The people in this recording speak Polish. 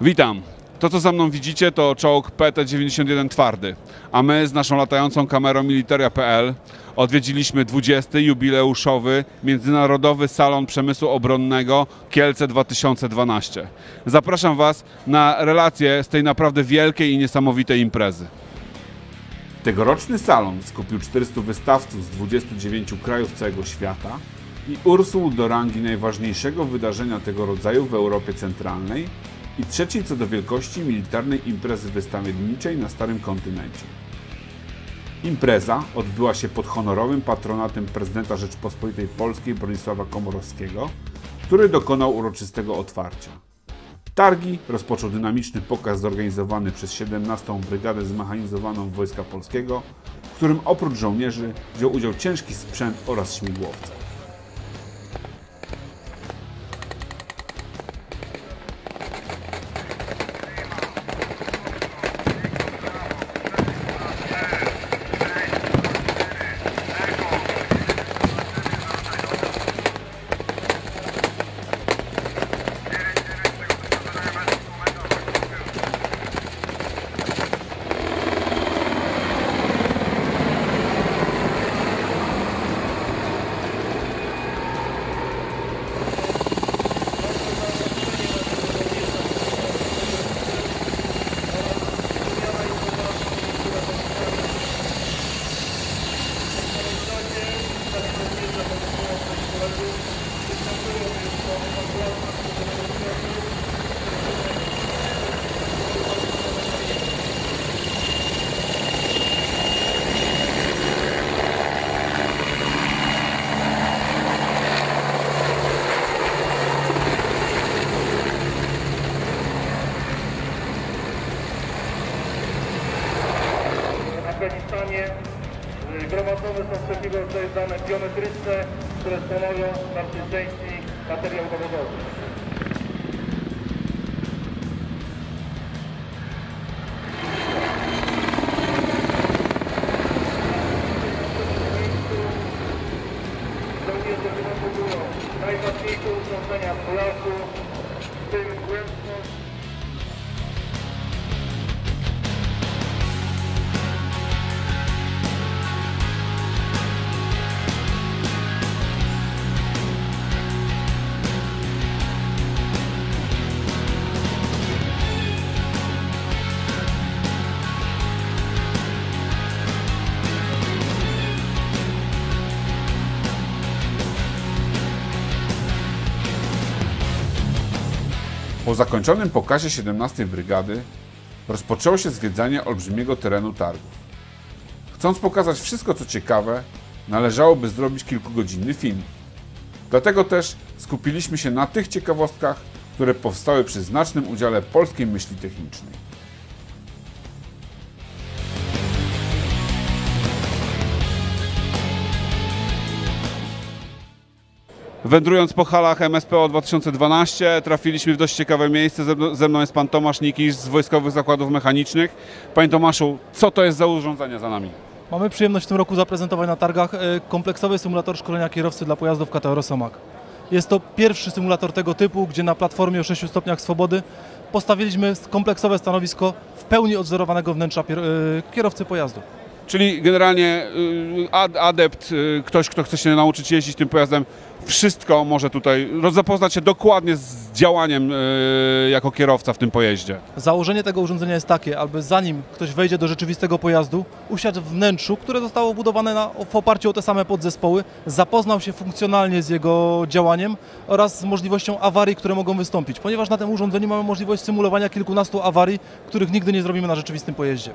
Witam. To, co za mną widzicie, to czołg PT-91 twardy, a my z naszą latającą kamerą militaria.pl odwiedziliśmy 20. jubileuszowy Międzynarodowy Salon Przemysłu Obronnego Kielce 2012. Zapraszam Was na relacje z tej naprawdę wielkiej i niesamowitej imprezy. Tegoroczny salon skupił 400 wystawców z 29 krajów całego świata i ursł do rangi najważniejszego wydarzenia tego rodzaju w Europie Centralnej i trzeciej co do wielkości militarnej imprezy wystawienniczej na Starym Kontynencie. Impreza odbyła się pod honorowym patronatem prezydenta Rzeczpospolitej Polskiej Bronisława Komorowskiego, który dokonał uroczystego otwarcia. Targi rozpoczął dynamiczny pokaz zorganizowany przez 17. Brygadę Zmechanizowaną Wojska Polskiego, w którym oprócz żołnierzy wziął udział ciężki sprzęt oraz śmigłowce. Afganistanie y, gromadzone są wszelkiego rodzaju dane biometryczne, które stanowią w naszej części materiał dowodowy. Najważniejsze urządzenia w pojazdu, w tym głębność Po zakończonym pokazie 17 Brygady rozpoczęło się zwiedzanie olbrzymiego terenu targów. Chcąc pokazać wszystko co ciekawe, należałoby zrobić kilkugodzinny film. Dlatego też skupiliśmy się na tych ciekawostkach, które powstały przy znacznym udziale polskiej myśli technicznej. Wędrując po halach MSPO 2012 trafiliśmy w dość ciekawe miejsce. Ze mną- jest pan Tomasz Nikisz z Wojskowych Zakładów Mechanicznych. Panie Tomaszu, co to jest za urządzenie za nami? Mamy przyjemność w tym roku zaprezentować na targach e, kompleksowy symulator szkolenia kierowcy dla pojazdów kategorii Somak. Jest to pierwszy symulator tego typu, gdzie na platformie o 6 stopniach swobody postawiliśmy kompleksowe stanowisko w pełni odzorowanego wnętrza e, kierowcy pojazdu. Czyli generalnie y, ad- adept, y, ktoś, kto chce się nauczyć jeździć tym pojazdem, wszystko może tutaj zapoznać się dokładnie z działaniem y, jako kierowca w tym pojeździe. Założenie tego urządzenia jest takie, aby zanim ktoś wejdzie do rzeczywistego pojazdu, usiadł w wnętrzu, które zostało budowane na, w oparciu o te same podzespoły, zapoznał się funkcjonalnie z jego działaniem oraz z możliwością awarii, które mogą wystąpić, ponieważ na tym urządzeniu mamy możliwość symulowania kilkunastu awarii, których nigdy nie zrobimy na rzeczywistym pojeździe.